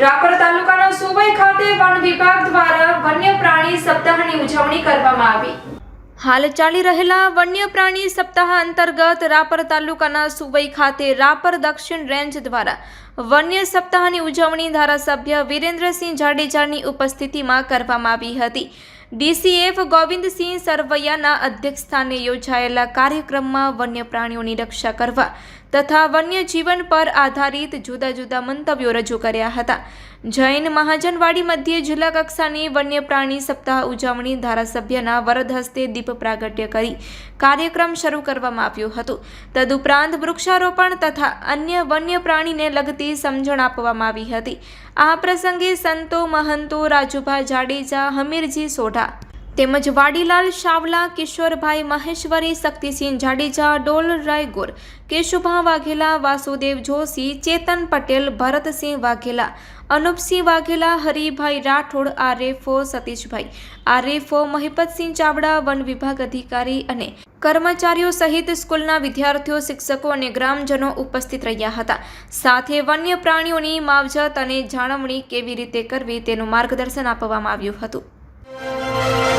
રાપર તાલુકાના સુવઈ ખાતે વન વિભાગ દ્વારા વન્ય પ્રાણી સપ્તાહની ઉજવણી કરવામાં આવી. હાલ ચાલી રહેલા વન્ય પ્રાણી સપ્તાહ અંતર્ગત રાપર તાલુકાના સુવઈ ખાતે રાપર દક્ષિણ રેન્જ દ્વારા વન્ય સપ્તાહની ઉજવણી ધારાસભ્ય વિરેન્દ્રસિંહ જાડેજાની ઉપસ્થિતિમાં કરવામાં આવી હતી. ડીસીએફ ગોવિંદસિંહ સરવૈયાના અધ્યક્ષસ્થાને યોજાયેલા કાર્યક્રમમાં વન્ય પ્રાણીઓની રક્ષા કરવા તથા વન્ય જીવન પર આધારિત જુદા જુદા મંતવ્યો રજૂ કર્યા હતા. જૈન મહાજનવાડી મધ્યે જિલ્લા કક્ષાની વન્ય પ્રાણી સપ્તાહ ઉજવણી ધારાસભ્યના વરદ હસ્તે દીપ પ્રાગટ્ય કરી કાર્યક્રમ શરૂ કરવામાં આવ્યો હતો. તદુપરાંત વૃક્ષારોપણ તથા અન્ય વન્ય પ્રાણીને લગતી સમજણ આપવામાં આવી હતી. આ પ્રસંગે સંતો મહંતો રાજુભા જાડેજા, હમીરજી સોઢા તેમજ વાડીલાલ શાવલા, કિશોરભાઈ મહેશ્વરી, શક્તિસિંહ જાડેજા, ડોલ રાયગોર, કેશુભા વાઘેલા, વાસુદેવ જોશી, ચેતન પટેલ, ભરતસિંહ વાઘેલા, અનુપસિંહ વાઘેલા, હરિભાઈ રાઠોડ, આરએફઓ સતીશભાઈ, આરએફઓ મહિપતસિંહ ચાવડા, વન વિભાગ અધિકારી અને કર્મચારીઓ સહિત સ્કૂલના વિદ્યાર્થીઓ, શિક્ષકો અને ગ્રામજનો ઉપસ્થિત રહ્યા હતા. સાથે વન્ય પ્રાણીઓની માવજત અને જાળવણી કેવી રીતે કરવી તેનું માર્ગદર્શન આપવામાં આવ્યું હતું. Музика